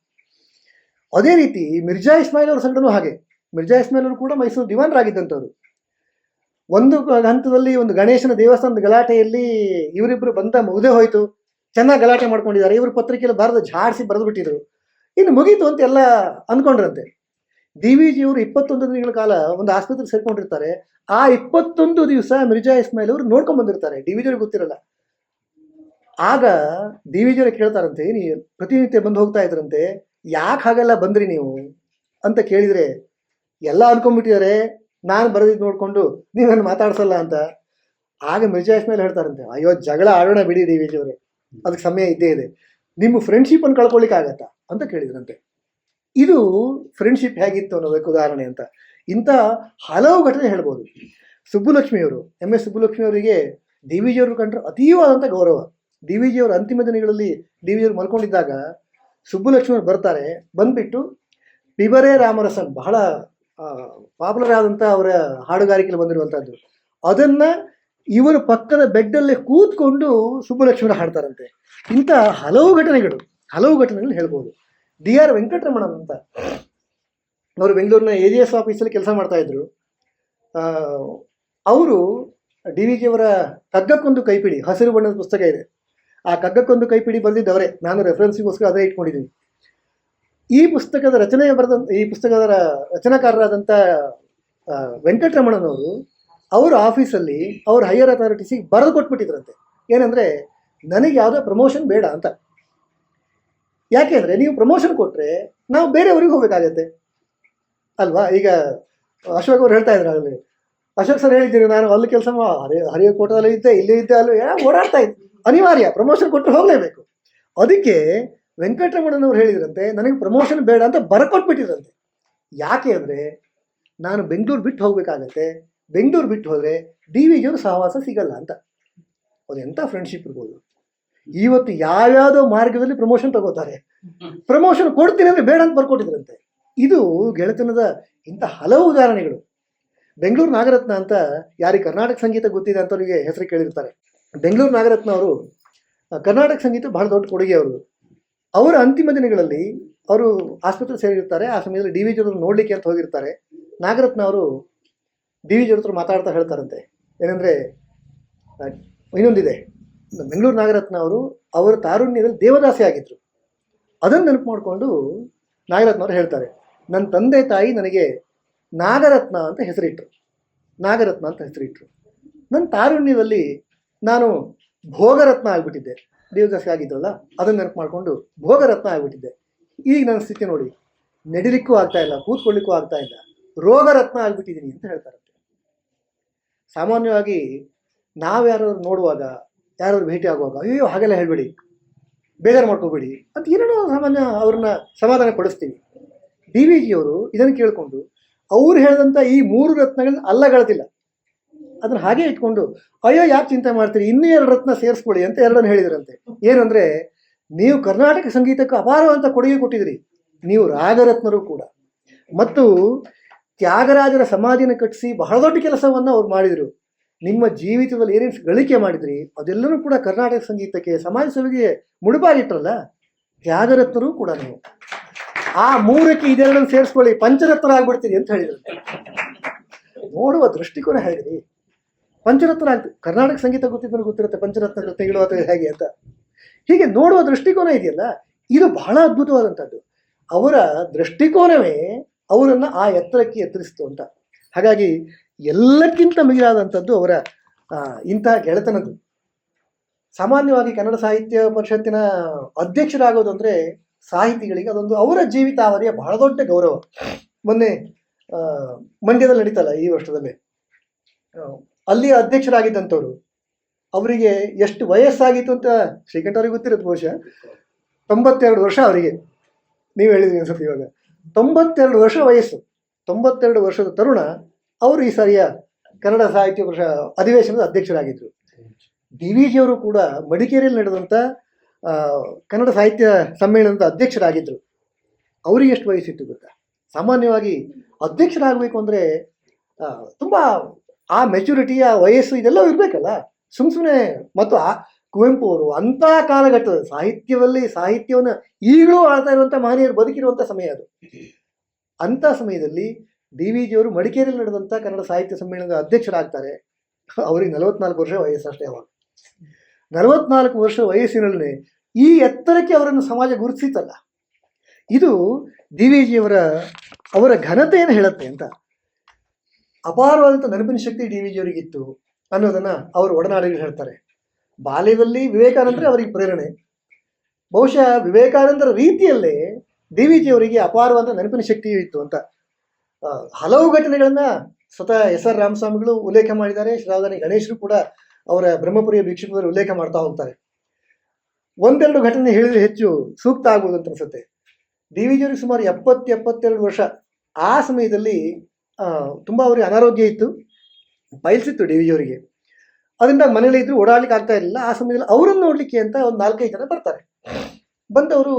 ಅದೇ ರೀತಿ ಮಿರ್ಜಾ ಇಸ್ಮಾಯಿಲ್ ಅವ್ರ ಸಂಗಡನೂ ಹಾಗೆ. ಮಿರ್ಜಾ ಇಸ್ಮಾಯಿಲ್ ಅವರು ಕೂಡ ಮೈಸೂರು ದಿವಾನರಾಗಿದ್ದಂಥವ್ರು. ಒಂದು ಹಂತದಲ್ಲಿ ಒಂದು ಗಣೇಶನ ದೇವಸ್ಥಾನದ ಗಲಾಟೆಯಲ್ಲಿ ಇವರಿಬ್ರು ಬಂದ ಮುಗಿದೇ ಹೋಯ್ತು. ಚೆನ್ನಾಗಿ ಗಲಾಟೆ ಮಾಡ್ಕೊಂಡಿದ್ದಾರೆ. ಇವರು ಪತ್ರಿಕೆಯಲ್ಲಿ ಬರೆದು ಝಾಡಿಸಿ ಬರೆದು ಬಿಟ್ಟಿದ್ರು ಇನ್ನು ಮುಗೀತು ಅಂತ ಎಲ್ಲ ಅಂದ್ಕೊಂಡ್ರಂತೆ ಡಿ ವಿ ಜಿಯವರು ಇಪ್ಪತ್ತೊಂದು ದಿನಗಳ ಕಾಲ ಒಂದು ಆಸ್ಪತ್ರೆಗೆ ಸೇರ್ಕೊಂಡಿರ್ತಾರೆ. ಆ ಇಪ್ಪತ್ತೊಂದು ದಿವಸ ಮಿರ್ಜಾ ಇಸ್ಮಾಯಿಲ್ ಅವರು ನೋಡ್ಕೊಂಡ್ ಬಂದಿರ್ತಾರೆ. ಡಿ ವಿ ಜಿಯವ್ರಿಗೆ ಗೊತ್ತಿರಲ್ಲ. ಆಗ ಡಿ ವಿ ಜಿಯವ್ರಿಗೆ ಕೇಳ್ತಾರಂತೆ, ನೀ ಪ್ರತಿನಿತ್ಯ ಬಂದು ಹೋಗ್ತಾ ಇದ್ರಂತೆ. ಯಾಕೆ ಹಾಗೆಲ್ಲ ಬಂದ್ರಿ ನೀವು? ಅಂತ ಕೇಳಿದ್ರೆ, ಎಲ್ಲ ಅನ್ಕೊಂಡ್ಬಿಟ್ಟಿದ್ದಾರೆ ನಾನು ಬರೆದಿದ್ದು ನೋಡಿಕೊಂಡು ನೀವು ನಾನು ಮಾತಾಡ್ಸಲ್ಲ ಅಂತ. ಆಗ ಮಿರ್ಜಾ ಇಸ್ಮಾಯಿಲ್ ಹೇಳ್ತಾರಂತೆ, ಅಯ್ಯೋ, ಜಗಳ ಆಡೋಣ ಬಿಡಿ ಡಿ ವಿ ಜಿಯವರೇ. ಅದಕ್ಕೆ ಸಮಯ ಇದ್ದೇ ಇದೆ. ನಿಮ್ಮ ಫ್ರೆಂಡ್ಶಿಪ್ ಅನ್ನು ಕಳ್ಕೊಳ್ಳಿಕ್ಕೆ ಆಗತ್ತಾ ಅಂತ ಕೇಳಿದ್ರಂತೆ. ಇದು ಫ್ರೆಂಡ್ಶಿಪ್ ಹೇಗಿತ್ತು ಅನ್ನೋದಕ್ಕೆ ಉದಾಹರಣೆ ಅಂತ. ಇಂಥ ಹಲವು ಘಟನೆ ಹೇಳ್ಬೋದು. ಸುಬ್ಬುಲಕ್ಷ್ಮಿಯವರು, ಎಂ. ಎಸ್. ಸುಬ್ಬುಲಕ್ಷ್ಮಿಯವರಿಗೆ ಡಿ ವಿ ಜಿಯವರು ಕಂಡ್ರೆ ಅತೀವಾದಂಥ ಗೌರವ. ಡಿ ವಿ ಜಿಯವರು ಅಂತಿಮ ದಿನಗಳಲ್ಲಿ ಡಿ ವಿ ಜಿಯವರು ಮಲ್ಕೊಂಡಿದ್ದಾಗ ಸುಬ್ಬುಲಕ್ಷ್ಮಿಯವರು ಬರ್ತಾರೆ, ಬಂದ್ಬಿಟ್ಟು ಬಿಬರೇ ರಾಮರಸನ್ ಬಹಳ ಪಾಪ್ಯುಲರ್ ಆದಂಥ ಅವರ ಹಾಡುಗಾರಿಕೆಯಲ್ಲಿ ಬಂದಿರುವಂಥದ್ದು. ಅದನ್ನು ಇವರು ಪಕ್ಕದ ಬೆಡ್ಡಲ್ಲೇ ಕೂತ್ಕೊಂಡು ಸುಬ್ಬುಲಕ್ಷ್ಮಿಯವರು ಹಾಡ್ತಾರಂತೆ. ಇಂಥ ಹಲವು ಘಟನೆಗಳು ಹಲವು ಘಟನೆಗಳು ಹೇಳ್ಬೋದು. ಡಿ ಆರ್ ವೆಂಕಟರಮಣನ್ ಅಂತ. ಅವರು ಬೆಂಗಳೂರಿನ ಎ ಜಿ ಎಸ್ ಆಫೀಸಲ್ಲಿ ಕೆಲಸ ಮಾಡ್ತಾಯಿದ್ರು ಅವರು ಡಿ ವಿ ಜಿಯವರ ಕಗ್ಗಕ್ಕೊಂದು ಕೈಪಿಡಿ, ಹಸಿರು ಬಣ್ಣದ ಪುಸ್ತಕ ಇದೆ. ಆ ಕಗ್ಗಕ್ಕೊಂದು ಕೈಪಿಡಿ ಬರೆದಿದ್ದವರೇ ನಾನು ರೆಫರೆನ್ಸಿಗೋಸ್ಕರ ಅದೇ ಇಟ್ಕೊಂಡಿದ್ದೀನಿ ಈ ಪುಸ್ತಕದ ರಚನೆ ಬರೆದ ಈ ಪುಸ್ತಕದ ರಚನಾಕಾರರಾದಂಥ ವೆಂಕಟರಮಣನವರು ಅವರ ಆಫೀಸಲ್ಲಿ ಅವ್ರ ಹೈಯರ್ ಅಥಾರಿಟೀಸಿಗೆ ಬರೆದು ಕೊಟ್ಬಿಟ್ಟಿದ್ರಂತೆ. ಏನಂದರೆ, ನನಗೆ ಯಾವುದೋ ಪ್ರಮೋಷನ್ ಬೇಡ ಅಂತ. ಯಾಕೆಂದ್ರೆ ನೀವು ಪ್ರಮೋಷನ್ ಕೊಟ್ಟರೆ ನಾವು ಬೇರೆಯವ್ರಿಗೆ ಹೋಗ್ಬೇಕಾಗತ್ತೆ. ಅಲ್ವಾ? ಈಗ ಅಶೋಕ್ ಅವ್ರು ಹೇಳ್ತಾ ಇದ್ರು ಅಲ್ಲಿ. ಅಶೋಕ್ ಸರ್ ಹೇಳಿದ್ದೀರಿ ನಾನು ಅಲ್ಲಿ ಕೆಲಸ ಹರಿಯ ಹರಿಯ ಕೋಟದಲ್ಲಿ ಇದ್ದೆ, ಇಲ್ಲಿ ಇದ್ದೆ, ಅಲ್ಲಿ ಓಡಾಡ್ತಾ ಇದ್ದೆ. ಅನಿವಾರ್ಯ ಪ್ರಮೋಷನ್ ಕೊಟ್ಟರೆ ಹೋಗಲೇಬೇಕು. ಅದಕ್ಕೆ ವೆಂಕಟರಮಣನವ್ರು ಹೇಳಿದ್ರಂತೆ, ನನಗೆ ಪ್ರಮೋಷನ್ ಬೇಡ ಅಂತ ಬರ್ಕೊಟ್ಬಿಟ್ಟಿದ್ರಂತೆ. ಯಾಕೆ ಅಂದರೆ, ನಾನು ಬೆಂಗಳೂರು ಬಿಟ್ಟು ಹೋಗ್ಬೇಕಾಗತ್ತೆ. ಬೆಂಗಳೂರು ಬಿಟ್ಟು ಹೋದರೆ ಡಿ ವಿ ಜಿಯವರು ಸಹವಾಸ ಸಿಗಲ್ಲ ಅಂತ. ಅದು ಎಂಥ ಫ್ರೆಂಡ್ಶಿಪ್ ಇರ್ಬೋದು? ಇವತ್ತು ಯಾವ್ಯಾವುದೋ ಮಾರ್ಗದಲ್ಲಿ ಪ್ರಮೋಷನ್ ತಗೋತಾರೆ. ಪ್ರಮೋಷನ್ ಕೊಡ್ತೀನಿ ಅಂದ್ರೆ ಬೇಡ ಅಂತ ಬರ್ಕೊಟ್ಟಿದ್ರಂತೆ. ಇದು ಗೆಳೆತನದ ಇಂಥ ಹಲವು ಉದಾಹರಣೆಗಳು. ಬೆಂಗಳೂರು ನಾಗರತ್ನ ಅಂತ ಯಾರಿಗೆ ಕರ್ನಾಟಕ ಸಂಗೀತ ಗೊತ್ತಿದೆ ಅಂತ ಅವರಿಗೆ ಹೆಸರು ಕೇಳಿರ್ತಾರೆ. ಬೆಂಗಳೂರು ನಾಗರತ್ನ ಅವರು ಕರ್ನಾಟಕ ಸಂಗೀತ ಬಹಳ ದೊಡ್ಡ ಕೊಡುಗೆ ಅವರು. ಅವರ ಅಂತಿಮ ದಿನಗಳಲ್ಲಿ ಅವರು ಆಸ್ಪತ್ರೆ ಸೇರಿರ್ತಾರೆ. ಆ ಸಮಯದಲ್ಲಿ ಡಿ ವಿ ಜಿ ನೋಡ್ಲಿಕ್ಕೆ ಅಂತ ಹೋಗಿರ್ತಾರೆ. ನಾಗರತ್ನ ಅವರು ಡಿ ವಿ ಜಿ ಹತ್ರ ಮಾತಾಡ್ತಾ ಹೇಳ್ತಾರಂತೆ. ಏನಂದ್ರೆ ಇನ್ನೊಂದಿದೆ. ಬೆಂಗಳೂರು ನಾಗರತ್ನ ಅವರು ಅವರ ತಾರುಣ್ಯದಲ್ಲಿ ದೇವದಾಸಿ ಆಗಿದ್ರು. ಅದನ್ನು ನೆನಪು ಮಾಡಿಕೊಂಡು ನಾಗರತ್ನ ಅವರು ಹೇಳ್ತಾರೆ ನನ್ನ ತಂದೆ ತಾಯಿ ನನಗೆ ನಾಗರತ್ನ ಅಂತ ಹೆಸರಿಟ್ಟರು ನಾಗರತ್ನ ಅಂತ ಹೆಸರಿಟ್ಟರು ನನ್ನ ತಾರುಣ್ಯದಲ್ಲಿ ನಾನು ಭೋಗರತ್ನ ಆಗಿಬಿಟ್ಟಿದ್ದೆ. ದೇವದಾಸಿ ಆಗಿದ್ರಲ್ಲ, ಅದನ್ನು ನೆನಪು ಮಾಡಿಕೊಂಡು ಭೋಗರತ್ನ ಆಗಿಬಿಟ್ಟಿದ್ದೆ. ಈಗ ನನ್ನ ಸ್ಥಿತಿ ನೋಡಿ, ನಡಿಲಿಕ್ಕೂ ಆಗ್ತಾ ಇಲ್ಲ, ಕೂತ್ಕೊಳ್ಳಿಕ್ಕೂ ಆಗ್ತಾ ಇಲ್ಲ, ರೋಗರತ್ನ ಆಗಿಬಿಟ್ಟಿದ್ದೀನಿ ಅಂತ ಹೇಳ್ತಾರೆ ಸಾಮಾನ್ಯವಾಗಿ ನಾವು ಯಾರಾದ್ರು ನೋಡುವಾಗ ಯಾರಾದ್ರು ಭೇಟಿ ಆಗುವಾಗ, ಅಯ್ಯೋ, ಹಾಗೆಲ್ಲ ಹೇಳ್ಬೇಡಿ, ಬೇಜಾರು ಮಾಡ್ಕೋಬೇಡಿ ಅಂತ ಏನೇನೋ ಸಾಮಾನ್ಯ ಅವ್ರನ್ನ ಸಮಾಧಾನ ಪಡಿಸ್ತೀವಿ. ಡಿ ವಿ ಜಿಯವರು ಇದನ್ನು ಕೇಳಿಕೊಂಡು, ಅವ್ರು ಹೇಳಿದಂಥ ಈ ಮೂರು ರತ್ನಗಳನ್ನ ಅಲ್ಲಗಳದಿಲ್ಲ. ಅದನ್ನ ಹಾಗೆ ಇಟ್ಕೊಂಡು, ಅಯ್ಯೋ, ಯಾಕೆ ಚಿಂತೆ ಮಾಡ್ತೀರಿ, ಇನ್ನೂ ಎರಡು ರತ್ನ ಸೇರಿಸ್ಕೊಳ್ಳಿ ಅಂತ ಎರಡನ್ನು ಹೇಳಿದ್ರಂತೆ. ಏನಂದರೆ ನೀವು ಕರ್ನಾಟಕ ಸಂಗೀತಕ್ಕೆ ಅಪಾರವಂತ ಕೊಡುಗೆ ಕೊಟ್ಟಿದ್ರಿ ನೀವು ರಾಗರತ್ನರು ಕೂಡ. ಮತ್ತು ತ್ಯಾಗರಾಜರ ಸಮಾಧಿನ ಕಟ್ಟಿಸಿ ಬಹಳ ದೊಡ್ಡ ಕೆಲಸವನ್ನು ಅವ್ರು ಮಾಡಿದರು. ನಿಮ್ಮ ಜೀವಿತದಲ್ಲಿ ಏನೇನು ಗಳಿಕೆ ಮಾಡಿದ್ರಿ ಅದೆಲ್ಲರೂ ಕೂಡ ಕರ್ನಾಟಕ ಸಂಗೀತಕ್ಕೆ, ಸಮಾಜ ಸೇವೆಗೆ ಮುಡುಪಾಗಿಟ್ರಲ್ಲ? ತ್ಯಾಗರತ್ನರು ಕೂಡ ನೀವು. ಆ ಮೂರಕ್ಕೆ ಇದೆರಡನ್ನು ಸೇರಿಸ್ಕೊಳ್ಳಿ, ಪಂಚರತ್ನ ಆಗ್ಬಿಡ್ತೀರಿ ಅಂತ ಹೇಳಿದ್ರು. ನೋಡುವ ದೃಷ್ಟಿಕೋನ ಹೇಳಿದ್ರಿ ಪಂಚರತ್ನ ಆಗ್ತದೆ ಕರ್ನಾಟಕ ಸಂಗೀತ ಗೊತ್ತಿದ್ರೆ ಗೊತ್ತಿರುತ್ತೆ, ಪಂಚರತ್ನ ಅಥವಾ ಹೇಗೆ ಅಂತ. ಹೀಗೆ ನೋಡುವ ದೃಷ್ಟಿಕೋನ ಇದೆಯಲ್ಲ, ಇದು ಬಹಳ ಅದ್ಭುತವಾದಂಥದ್ದು. ಅವರ ದೃಷ್ಟಿಕೋನವೇ ಅವರನ್ನು ಆ ಎತ್ತರಕ್ಕೆ ಎತ್ತರಿಸ್ತು ಅಂತ. ಹಾಗಾಗಿ ಎಲ್ಲಕ್ಕಿಂತ ಮಿಗಿಲಾದಂಥದ್ದು ಅವರ ಇಂತಹ ಗೆಳೆತನದ್ದು. ಸಾಮಾನ್ಯವಾಗಿ ಕನ್ನಡ ಸಾಹಿತ್ಯ ಪರಿಷತ್ತಿನ ಅಧ್ಯಕ್ಷರಾಗೋದು ಅಂದರೆ ಸಾಹಿತಿಗಳಿಗೆ ಅದೊಂದು ಅವರ ಜೀವಿತಾವಧಿಯ ಬಹಳ ದೊಡ್ಡ ಗೌರವ. ಮೊನ್ನೆ ಮಂಡ್ಯದಲ್ಲಿ ನಡೀತಲ್ಲ ಈ ವರ್ಷದಲ್ಲಿ. ಅಲ್ಲಿ ಅಧ್ಯಕ್ಷರಾಗಿದ್ದಂಥವ್ರು, ಅವರಿಗೆ ಎಷ್ಟು ವಯಸ್ಸಾಗಿತ್ತು ಅಂತ ಶ್ರೀಕಂಠ ಅವ್ರಿಗೆ ಗೊತ್ತಿರುತ್ತೆ ಬಹುಶಃ. ತೊಂಬತ್ತೆರಡು ವರ್ಷ ಅವರಿಗೆ. ನೀವು ಹೇಳಿದ್ರಿ ಅನ್ಸುತ್ತೆ ಇವಾಗ. ತೊಂಬತ್ತೆರಡು ವರ್ಷ ವಯಸ್ಸು. ತೊಂಬತ್ತೆರಡು ವರ್ಷದ ತರುಣ ಅವರು ಈ ಸಾರಿಯ ಕನ್ನಡ ಸಾಹಿತ್ಯ ವರ್ಷ ಅಧಿವೇಶನದ ಅಧ್ಯಕ್ಷರಾಗಿದ್ದರು ಡಿ ವಿ ಜಿಯವರು ಕೂಡ ಮಡಿಕೇರಿಯಲ್ಲಿ ನಡೆದಂಥ ಕನ್ನಡ ಸಾಹಿತ್ಯ ಸಮ್ಮೇಳನದ ಅಧ್ಯಕ್ಷರಾಗಿದ್ದರು ಅವರಿಗೆ ಎಷ್ಟು ವಯಸ್ಸಿತ್ತು ಗೊತ್ತಾ? ಸಾಮಾನ್ಯವಾಗಿ ಅಧ್ಯಕ್ಷರಾಗಬೇಕು ಅಂದರೆ ತುಂಬ ಆ ಮೆಚುರಿಟಿಯ ವಯಸ್ಸು ಇದೆಲ್ಲ ಇರಬೇಕಲ್ಲ. ಸುಮ್ಮ ಸುಮ್ಮನೆ ಮತ್ತು ಆ ಕುವೆಂಪು ಅವರು ಅಂಥ ಕಾಲಘಟ್ಟದ ಸಾಹಿತ್ಯದಲ್ಲಿ ಸಾಹಿತ್ಯವನ್ನು ಈಗಲೂ ಆಳ್ತಾ ಇರುವಂಥ ಮಹನೀಯರು ಬದುಕಿರುವಂಥ ಸಮಯ ಅದು. ಅಂಥ ಸಮಯದಲ್ಲಿ ಡಿ ವಿ ಜಿಯವರು ಮಡಿಕೇರಿಯಲ್ಲಿ ನಡೆದಂಥ ಕನ್ನಡ ಸಾಹಿತ್ಯ ಸಮ್ಮೇಳನದ ಅಧ್ಯಕ್ಷರಾಗ್ತಾರೆ. ಅವರಿಗೆ ನಲವತ್ನಾಲ್ಕು ವರ್ಷ ವಯಸ್ಸು ಅಷ್ಟೇ ಅವಾಗ. ನಲವತ್ನಾಲ್ಕು ವರ್ಷ ವಯಸ್ಸಿನಲ್ಲಿ ಈ ಎತ್ತರಕ್ಕೆ ಅವರನ್ನು ಸಮಾಜ ಗುರುತಿಸಿತಲ್ಲ ಇದು ಡಿ ವಿ ಜಿಯವರ, ಅವರ ಘನತೆಯನ್ನು ಹೇಳುತ್ತೆ ಅಂತ. ಅಪಾರವಾದಂಥ ನೆನಪಿನ ಶಕ್ತಿ ಡಿ ವಿ ಜಿಯವರಿಗಿತ್ತು ಅನ್ನೋದನ್ನ ಅವರು ಒಡನಾಡಿಗಳು ಹೇಳ್ತಾರೆ. ಬಾಲ್ಯದಲ್ಲಿ ವಿವೇಕಾನಂದರೇ ಅವರಿಗೆ ಪ್ರೇರಣೆ. ಬಹುಶಃ ವಿವೇಕಾನಂದರ ರೀತಿಯಲ್ಲೇ ಡಿ ವಿ ಜಿಯವರಿಗೆ ಅಪಾರವಾದ ನೆನಪಿನ ಶಕ್ತಿಯೂ ಇತ್ತು ಅಂತ. ಹಲವು ಘಟನೆಗಳನ್ನ ಸ್ವತಃ ಎಸ್ ಆರ್ ರಾಮಸ್ವಾಮಿಗಳು ಉಲ್ಲೇಖ ಮಾಡಿದ್ದಾರೆ. ಶ್ರಾವಧಾನಿ ಗಣೇಶರು ಕೂಡ ಅವರ ಬ್ರಹ್ಮಪುರಿಯ ಭಿಕ್ಷುಕರು ಉಲ್ಲೇಖ ಮಾಡ್ತಾ ಹೋಗ್ತಾರೆ. ಒಂದೆರಡು ಘಟನೆ ಹೇಳಿದ್ರೆ ಹೆಚ್ಚು ಸೂಕ್ತ ಆಗುವುದು ಅಂತ ಅನ್ಸುತ್ತೆ. ಡಿ ವಿ ಜಿಯವರಿಗೆ ಸುಮಾರು ಎಪ್ಪತ್ತು ಎಪ್ಪತ್ತೆರಡು ವರ್ಷ ಆ ಸಮಯದಲ್ಲಿ ತುಂಬ ಅವರಿಗೆ ಅನಾರೋಗ್ಯ ಇತ್ತು. ಬಯಲ್ಸಿತ್ತು ಡಿ ವಿ ಜಿಯವರಿಗೆ ಅದರಿಂದ ಮನೇಲಿ ಇದ್ರು ಓಡಾಡ್ಲಿಕ್ಕೆ ಆಗ್ತಾ ಇರಲಿಲ್ಲ. ಆ ಸಮಯದಲ್ಲಿ ಅವರನ್ನು ನೋಡ್ಲಿಕ್ಕೆ ಅಂತ ಒಂದು ನಾಲ್ಕೈದು ಜನ ಬರ್ತಾರೆ. ಬಂದವರು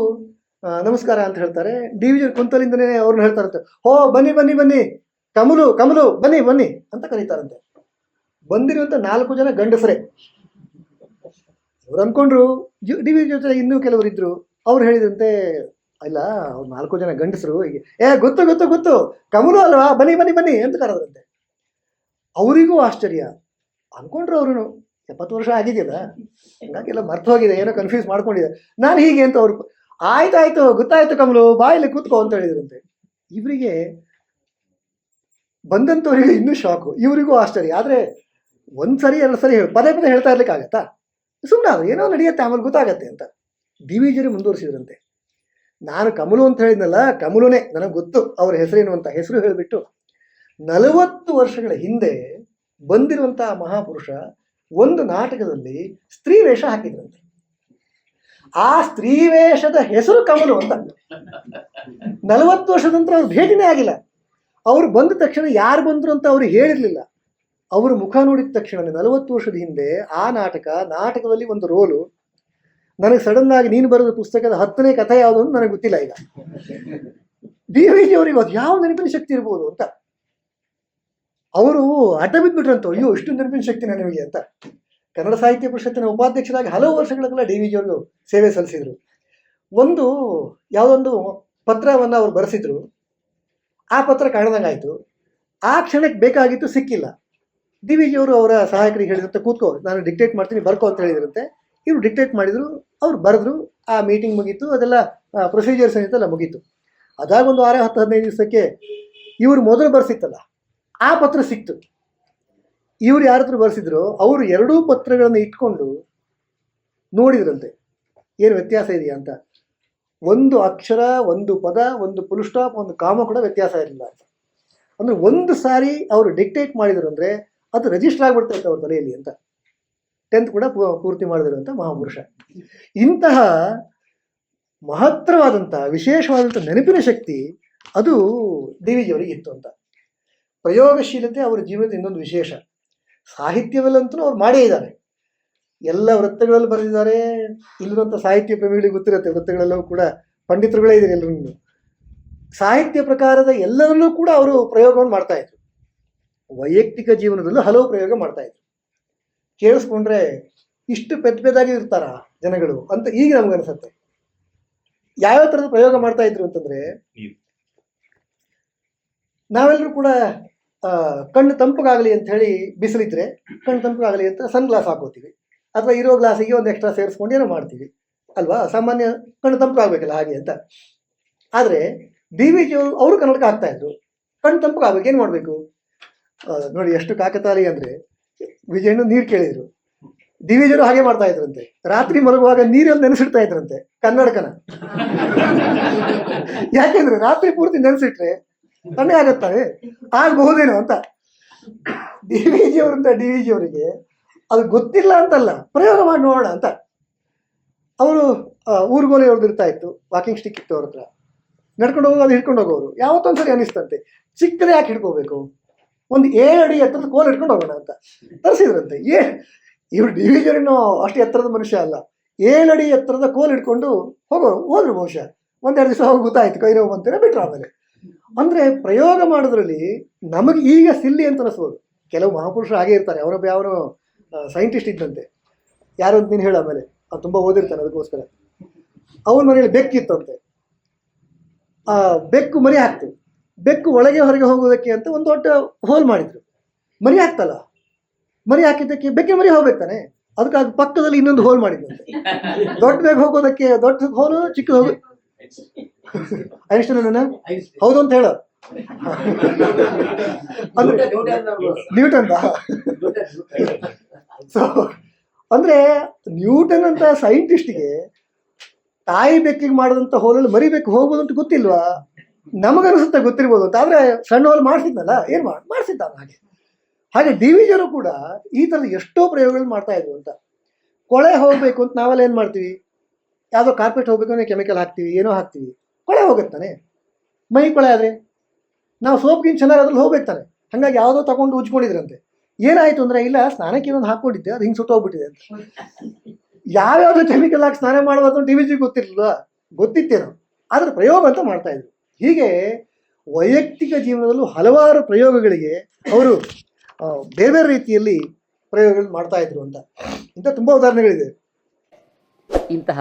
ನಮಸ್ಕಾರ ಅಂತ ಹೇಳ್ತಾರೆ. ಡಿ ವಿಜಿ ಕುಂತಲಿಂದನೇ ಅವ್ರನ್ನ ಹೇಳ್ತಾರಂತೆ. ಹೋ, ಬನ್ನಿ ಬನ್ನಿ ಬನ್ನಿ. ಕಮಲು ಕಮಲು, ಬನ್ನಿ ಬನ್ನಿ ಅಂತ ಕರೀತಾರಂತೆ. ಬಂದಿರುವಂತ ನಾಲ್ಕು ಜನ ಗಂಡಸರೇ. ಅವ್ರು ಅನ್ಕೊಂಡ್ರು ಡಿ ವಿ ಜೊತೆ ಇನ್ನೂ ಕೆಲವರು ಇದ್ರು ಅವ್ರು ಹೇಳಿದಂತೆ, ಇಲ್ಲ, ಅವ್ರು ನಾಲ್ಕು ಜನ ಗಂಡಸರು. ಹೀಗೆ, ಏ, ಗೊತ್ತು ಗೊತ್ತು ಗೊತ್ತು. ಕಮಲು ಅಲ್ವಾ? ಬನ್ನಿ ಬನ್ನಿ ಬನ್ನಿ ಅಂತ ಕರೆದ್ರಂತೆ ಅವರಿಗೂ ಆಶ್ಚರ್ಯ. ಅನ್ಕೊಂಡ್ರು ಅವರು ಎಪ್ಪತ್ತು ವರ್ಷ ಆಗಿದೆಯಲ್ಲ? ಹಂಗಾಗೆಲ್ಲ, ಮರ್ತು ಹೋಗಿದೆ, ಏನೋ ಕನ್ಫ್ಯೂಸ್ ಮಾಡ್ಕೊಂಡಿದೆ. ನಾನು ಹೀಗೆ ಅಂತ ಅವ್ರು ಆಯ್ತಾಯ್ತು, ಗೊತ್ತಾಯ್ತು ಕಮಲು, ಬಾಯಲ್ಲಿ ಕೂತ್ಕೋ ಅಂತ ಹೇಳಿದ್ರಂತೆ. ಇವರಿಗೆ ಬಂದಂಥವ್ರಿಗೆ ಇನ್ನೂ ಶಾಕು. ಇವರಿಗೂ ಆಶ್ಚರ್ಯ. ಆದರೆ ಒಂದು ಸರಿ ಎರಡು ಸರಿ ಪದೇ ಪದೇ ಹೇಳ್ತಾ ಇರ್ಲಿಕ್ಕಾಗತ್ತಾ ಸುಮ್ಮನೆ ಅದು ಏನೋ ನಡೆಯುತ್ತೆ, ಆಮೇಲೆ ಗೊತ್ತಾಗತ್ತೆ ಅಂತ. ಡಿ ವಿ ಜಿರು ಮುಂದುವರಿಸಿದ್ರಂತೆ. ನಾನು ಕಮಲು ಅಂತ ಹೇಳಿದ್ನಲ್ಲ, ಕಮಲುನೇ, ನನಗೆ ಗೊತ್ತು, ಅವ್ರ ಹೆಸರೇನು ಅಂತ. ಹೆಸರು ಹೇಳಿಬಿಟ್ಟು, ನಲವತ್ತು ವರ್ಷಗಳ ಹಿಂದೆ ಬಂದಿರುವಂತಹ ಮಹಾಪುರುಷ ಒಂದು ನಾಟಕದಲ್ಲಿ ಸ್ತ್ರೀ ವೇಷ ಹಾಕಿದ್ರಂತೆ. ಆ ಸ್ತ್ರೀ ವೇಷದ ಹೆಸರು ಕಮಲು ಅಂತ. ನಲವತ್ತು ವರ್ಷದ ನಂತರ ಅವ್ರು ಭೇಟಿನೇ ಆಗಿಲ್ಲ. ಅವ್ರು ಬಂದ ತಕ್ಷಣ ಯಾರು ಬಂದ್ರು ಅಂತ ಅವ್ರು ಹೇಳಿರ್ಲಿಲ್ಲ. ಅವರು ಮುಖ ನೋಡಿದ ತಕ್ಷಣ ನಲವತ್ತು ವರ್ಷದ ಹಿಂದೆ ಆ ನಾಟಕ, ನಾಟಕದಲ್ಲಿ ಒಂದು ರೋಲು. ನನಗೆ ಸಡನ್ ಆಗಿ ನೀನು ಬರೆದ ಪುಸ್ತಕದ ಹತ್ತನೇ ಕಥೆ ಯಾವುದು ಅಂತ ನನಗೆ ಗೊತ್ತಿಲ್ಲ ಈಗ. ಡಿ ವಿ ಜಿ ಅವರಿಗೆ ಅದು ಯಾವ ನೆನಪಿನ ಶಕ್ತಿ ಇರ್ಬೋದು ಅಂತ. ಅವರು ಹಠ ಬಿದ್ದುಬಿಟ್ರಂತ ಅಯ್ಯೋ ಇಷ್ಟು ನೆನಪಿನ ಶಕ್ತಿ ನನಗೆ ಅಂತ. ಕನ್ನಡ ಸಾಹಿತ್ಯ ಪರಿಷತ್ತಿನ ಉಪಾಧ್ಯಕ್ಷರಾಗಿ ಹಲವು ವರ್ಷಗಳ ಕಾಲ ಡಿ ವಿ ಜಿಯವರು ಸೇವೆ ಸಲ್ಲಿಸಿದರು. ಒಂದು ಯಾವುದೊಂದು ಪತ್ರವನ್ನು ಅವರು ಬರೆಸಿದ್ರು. ಆ ಪತ್ರ ಕಾಣದಂಗಾಯಿತು ಆ ಕ್ಷಣಕ್ಕೆ ಬೇಕಾಗಿತ್ತು ಸಿಕ್ಕಿಲ್ಲ. ಡಿ ವಿ ಜಿಯವರು ಅವರ ಸಹಾಯಕರಿಗೆ ಹೇಳಿದಂತೆ ಕೂತ್ಕೋ, ನಾನು ಡಿಕ್ಟೇಟ್ ಮಾಡ್ತೀನಿ, ಬರ್ಕೋ ಅಂತ ಹೇಳಿದ್ರಂತೆ. ಇವರು ಡಿಕ್ಟೇಟ್ ಮಾಡಿದ್ರು, ಅವ್ರು ಬರೆದ್ರು, ಆ ಮೀಟಿಂಗ್ ಮುಗೀತು, ಅದೆಲ್ಲ ಪ್ರೊಸೀಜರ್ಸ್ ಏನಿತ್ತಲ್ಲ ಮುಗೀತು. ಅದಾಗ ಒಂದು ವಾರ ಹತ್ತು ಹದಿನೈದು ದಿವಸಕ್ಕೆ ಇವರು ಮೊದಲು ಬರ್ಸಿತ್ತಲ್ಲ, ಆ ಪತ್ರ ಸಿಕ್ತು. ಇವ್ರು ಯಾರ ಬರ್ಸಿದ್ರು, ಅವರು ಎರಡೂ ಪತ್ರಗಳನ್ನು ಇಟ್ಕೊಂಡು ನೋಡಿದ್ರಂತೆ. ಏನು ವ್ಯತ್ಯಾಸ ಇದೆಯಾ ಅಂತ. ಒಂದು ಅಕ್ಷರ, ಒಂದು ಪದ, ಒಂದು ಫುಲ್ ಸ್ಟಾಪ್ ಒಂದು ಕಾಮ ಕೂಡ ವ್ಯತ್ಯಾಸ ಇರಲಿಲ್ಲ ಅಂತ. ಅಂದ್ರೆ ಒಂದು ಸಾರಿ ಅವರು ಡಿಕ್ಟೇಟ್ ಮಾಡಿದ್ರು ಅಂದ್ರೆ ಅದು ರಿಜಿಸ್ಟರ್ ಆಗಿಬಿಡ್ತೈತೆ ಅವ್ರ ತಲೆಯಲ್ಲಿ ಅಂತ. ಟೆಂತ್ ಕೂಡ ಪೂರ್ತಿ ಅಂತ ಮಹಾಪುರುಷ. ಇಂತಹ ಮಹತ್ತರವಾದಂಥ ವಿಶೇಷವಾದಂಥ ನೆನಪಿನ ಶಕ್ತಿ ಅದು ಡಿ ವಿ ಇತ್ತು ಅಂತ. ಪ್ರಯೋಗಶೀಲತೆ ಅವರ ಜೀವನದ ಇನ್ನೊಂದು ವಿಶೇಷ. ಸಾಹಿತ್ಯದಲ್ಲಂತೂ ಅವ್ರು ಮಾಡೇ ಇದ್ದಾರೆ. ಎಲ್ಲ ವೃತ್ತಗಳಲ್ಲಿ ಬರೆದಿದ್ದಾರೆ. ಇಲ್ಲಿರುವಂಥ ಸಾಹಿತ್ಯ ಪ್ರೇಮಿಗಳಿಗೆ ಗೊತ್ತಿರುತ್ತೆ. ವೃತ್ತಗಳೆಲ್ಲವೂ ಕೂಡ ಪಂಡಿತರುಗಳೇ ಇದ್ದಾರೆ ಎಲ್ಲರೂ ಸಾಹಿತ್ಯ ಪ್ರಕಾರದ ಎಲ್ಲರಲ್ಲೂ ಕೂಡ ಅವರು ಪ್ರಯೋಗವನ್ನು ಮಾಡ್ತಾ ಇದ್ರು. ವೈಯಕ್ತಿಕ ಜೀವನದಲ್ಲೂ ಹಲವು ಪ್ರಯೋಗ ಮಾಡ್ತಾ ಇದ್ರು. ಕೇಳಿಸ್ಕೊಂಡ್ರೆ ಇಷ್ಟು ಪೆದ್ದ ಪೆದ್ದಾಗಿ ಇರ್ತಾರ ಜನಗಳು ಅಂತ ಈಗ ನಮ್ಗೆ ಅನಿಸುತ್ತೆ ಯಾವ್ಯಾವ ಥರದ ಪ್ರಯೋಗ ಮಾಡ್ತಾ ಇದ್ರು ಅಂತಂದ್ರೆ ನಾವೆಲ್ಲರೂ ಕೂಡ ಕಣ್ಣು ತಂಪಗಾಗಲಿ ಅಂತ ಹೇಳಿ ಬಿಸಿಲಿದ್ರೆ ಕಣ್ಣು ತಂಪಗಾಗಲಿ ಅಂತ ಸನ್ ಗ್ಲಾಸ್ ಹಾಕೋತೀವಿ. ಅಥವಾ ಇರೋ ಗ್ಲಾಸಿಗೆ ಒಂದು ಎಕ್ಸ್ಟ್ರಾ ಸೇರಿಸ್ಕೊಂಡು ಏನೋ ಮಾಡ್ತೀವಿ. ಅಲ್ವಾ? ಸಾಮಾನ್ಯ ಕಣ್ಣು ತಂಪಗಾಗಬೇಕಲ್ಲ ಹಾಗೆ ಅಂತ. ಆದರೆ ಡಿ ವಿ ಜಿ ಅವರು ಅವರು ಕನ್ನಡಕ ಹಾಕ್ತಾ ಇದ್ರು. ಕಣ್ಣು ತಂಪಗಾಗಬೇಕು, ಏನು ಮಾಡಬೇಕು? ನೋಡಿ, ಎಷ್ಟು ಕಾಕತಾಲಿ ಅಂದರೆ ವಿಜಯನು ನೀರು ಕೇಳಿದ್ರು. ಡಿ ವಿ ಜಿಯವರು ಹಾಗೆ ಮಾಡ್ತಾ ಇದ್ರಂತೆ. ರಾತ್ರಿ ಮಲಗುವಾಗ ನೀರಲ್ಲಿ ನೆನೆಸಿಡ್ತಾ ಇದ್ರಂತೆ ಕನ್ನಡಕನ. ಯಾಕೆಂದ್ರೆ ರಾತ್ರಿ ಪೂರ್ತಿ ನೆನೆಸಿಟ್ರೆ ತಣ್ಣೆ ಆಗತ್ತಾರೆ. ಆಗಬಹುದೇನೋ ಅಂತ. ಡಿ ವಿ ಜಿ ಅವರಿಂದ ಡಿ ವಿ ಜಿ ಅವರಿಗೆ ಅದು ಗೊತ್ತಿಲ್ಲ ಅಂತಲ್ಲ, ಪ್ರಯೋಗ ಮಾಡಿ ನೋಡೋಣ ಅಂತ. ಅವರು ಊರುಗೋಲೆ ಅವ್ರದ್ದು ಇತ್ತು ವಾಕಿಂಗ್ ಸ್ಟಿಕ್ ಇತ್ತು ಅವ್ರ ಹತ್ರ. ನಡ್ಕೊಂಡು ಹೋಗೋದು ಹಿಡ್ಕೊಂಡು ಹೋಗೋರು. ಯಾವತ್ತೊಂದ್ಸರಿ ಅನಿಸ್ತಂತೆ ಚಿಕ್ಕದೇ ಯಾಕೆ ಹಿಡ್ಕೋಬೇಕು? ಒಂದು ಏಳು ಅಡಿ ಎತ್ತರದ ಕೋಲ್ ಹಿಡ್ಕೊಂಡು ಹೋಗೋಣ ಅಂತ. ತರಿಸಿದ್ರಂತೆ. ಏ, ಇವ್ರು ಡಿ ವಿ ಜಿಯವ್ರೇನೋ ಅಷ್ಟು ಎತ್ತರದ ಮನುಷ್ಯ ಅಲ್ಲ. ಏಳು ಅಡಿ ಎತ್ತರದ ಕೋಲ್ ಹಿಡ್ಕೊಂಡು ಹೋಗೋರು, ಹೋದ್ರು ಬಹುಶಃ. ಒಂದೆರಡು ದಿವಸ ಹೋಗಿ ಗೊತ್ತಾಯ್ತು, ಕೈ ನೋವು ಅಂತೇನೆ ಬಿಟ್ರು ಆಮೇಲೆ. ಅಂದ್ರೆ ಪ್ರಯೋಗ ಮಾಡೋದ್ರಲ್ಲಿ ನಮಗೆ ಈಗ ಸಿಲ್ಲಿ ಅಂತ ಅನಿಸ್ಬೋದು. ಕೆಲವು ಮಹಾಪುರುಷರು ಹಾಗೆ ಇರ್ತಾರೆ. ಅವರೊಬ್ಬ ಯಾವನೋ ಸೈಂಟಿಸ್ಟ್ ಇದ್ದಂತೆ. ಯಾರು ಅಂತ ನೀನು ಹೇಳು ಆಮೇಲೆ. ಅವ್ನು ತುಂಬ ಓದಿರ್ತಾನೆ ಅದಕ್ಕೋಸ್ಕರ. ಅವನ ಮನೆಯಲ್ಲಿ ಬೆಕ್ಕಿತ್ತಂತೆ ಆ ಬೆಕ್ಕು ಮರಿ ಹಾಕ್ತು ಬೆಕ್ಕು ಒಳಗೆ ಹೊರಗೆ ಹೋಗೋದಕ್ಕೆ ಅಂತ ಒಂದು ದೊಡ್ಡ ಹೋಲ್ ಮಾಡಿದ್ರು. ಮರಿ ಹಾಕ್ತಲ್ಲ? ಮರಿ ಹಾಕಿದ್ದಕ್ಕೆ ಬೆಕ್ಕೆ ಮರಿ ಹೋಗ್ಬೇಕಾನೆ ಅದಕ್ಕೆ ಅದು ಪಕ್ಕದಲ್ಲಿ ಇನ್ನೊಂದು ಹೋಲ್ ಮಾಡಿದ್ದಂತೆ <laughs> ದೊಡ್ಡ ಬೇಗ ಹೋಗೋದಕ್ಕೆ ದೊಡ್ಡ ಹೋಲು ಚಿಕ್ಕದು ಹೋಗೋ ಐನ್ಸ್ಟೈನ್ ಹೌದು ಅಂತ ಹೇಳ. ನ್ಯೂಟನ್ ಸೊ ಅಂದ್ರೆ ನ್ಯೂಟನ್ ಅಂತ ಸೈಂಟಿಸ್ಟ್ಗೆ ತಾಯಿ ಬೆಕ್ಕಿಗೆ ಮಾಡಿದಂತ ಹೋಲಲ್ಲಿ ಮರಿಬೇಕು ಹೋಗ್ಬೋದು ಅಂತ ಗೊತ್ತಿಲ್ವಾ? ನಮಗನಿಸುತ್ತೆ ಗೊತ್ತಿರ್ಬೋದು ಅಂತ. ಆದ್ರೆ ಸಣ್ಣ ಹೋಲ್ ಮಾಡಿಸಿದ್ನಲ್ಲ ಏನ್ ಮಾಡಿ ಮಾಡಿಸಿದ್ದ ಹಾಗೆ. ಹಾಗೆ ಡಿ ಕೂಡ ಈ ಥರದ ಎಷ್ಟೋ ಪ್ರಯೋಗಗಳು ಮಾಡ್ತಾ ಇದ್ರು ಅಂತ. ಕೊಳೆ ಹೋಗ್ಬೇಕು ಅಂತ ನಾವೆಲ್ಲ ಏನ್ ಮಾಡ್ತೀವಿ? ಯಾವುದೋ ಕಾರ್ಪೆಟ್ ಹೋಗಬೇಕು ಅಂದರೆ ಕೆಮಿಕಲ್ ಹಾಕ್ತೀವಿ, ಏನೋ ಹಾಕ್ತೀವಿ. ಕೊಳೆ ಹೋಗುತ್ತಾನೆ ಮೈ ಕೊಳೆ ಆದರೆ? ನಾವು ಸೋಪ್ಗಿಂತ ಚೆನ್ನಾಗಿ ಅದ್ರಲ್ಲಿ ಹೋಗ್ಬೇಕಾನೆ ಹಂಗಾಗಿ ಯಾವುದೋ ತಗೊಂಡು ಉಜ್ಕೊಂಡಿದ್ರಂತೆ. ಏನಾಯಿತು ಅಂದರೆ, ಇಲ್ಲ, ಸ್ನಾನಕ್ಕೆ ಏನೊಂದು ಹಾಕ್ಕೊಂಡಿದ್ದೆ, ಅದು ಹಿಂಗೆ ಸುಟ್ಟೋಗ್ಬಿಟ್ಟಿದೆ ಅಂತ. ಯಾವ್ಯಾವುದೋ ಕೆಮಿಕಲ್ ಹಾಕಿ ಸ್ನಾನ ಮಾಡೋದು ಟಿ ವಿ ಜಿ ಗೊತ್ತಿರಲಿಲ್ಲ ಗೊತ್ತಿತ್ತೇನೋ. ಆದ್ರೆ ಪ್ರಯೋಗ ಅಂತ ಮಾಡ್ತಾ ಇದ್ರು. ಹೀಗೆ ವೈಯಕ್ತಿಕ ಜೀವನದಲ್ಲೂ ಹಲವಾರು ಪ್ರಯೋಗಗಳಿಗೆ ಅವರು ಬೇರೆ ಬೇರೆ ರೀತಿಯಲ್ಲಿ ಪ್ರಯೋಗಗಳು ಮಾಡ್ತಾ ಇದ್ರು ಅಂತ. ಇಂಥ ತುಂಬ ಉದಾಹರಣೆಗಳಿದೆ. ಇಂತಹ